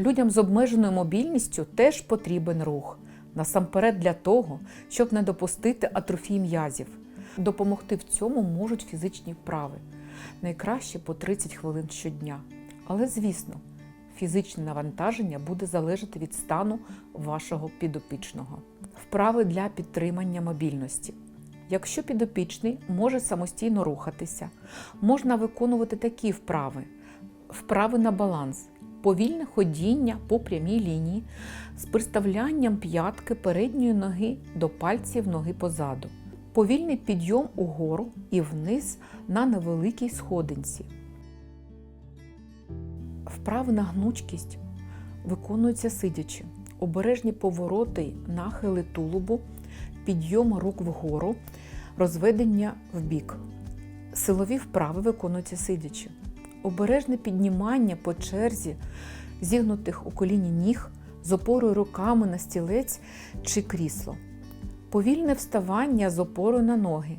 Людям з обмеженою мобільністю теж потрібен рух. Насамперед для того, щоб не допустити атрофії м'язів. Допомогти в цьому можуть фізичні вправи. Найкраще по 30 хвилин щодня. Але, звісно, фізичне навантаження буде залежати від стану вашого підопічного. Вправи для підтримання мобільності. Якщо підопічний може самостійно рухатися, можна виконувати такі вправи: вправи на баланс, повільне ходіння по прямій лінії з приставлянням п'ятки передньої ноги до пальців ноги позаду, повільний підйом угору і вниз на невеликій сходинці. Вправи на гнучкість виконуються сидячи, обережні повороти, нахили тулубу, підйом рук вгору, розведення вбік. Силові вправи виконуються сидячи, обережне піднімання по черзі зігнутих у коліні ніг з опорою руками на стілець чи крісло, повільне вставання з опорою на ноги,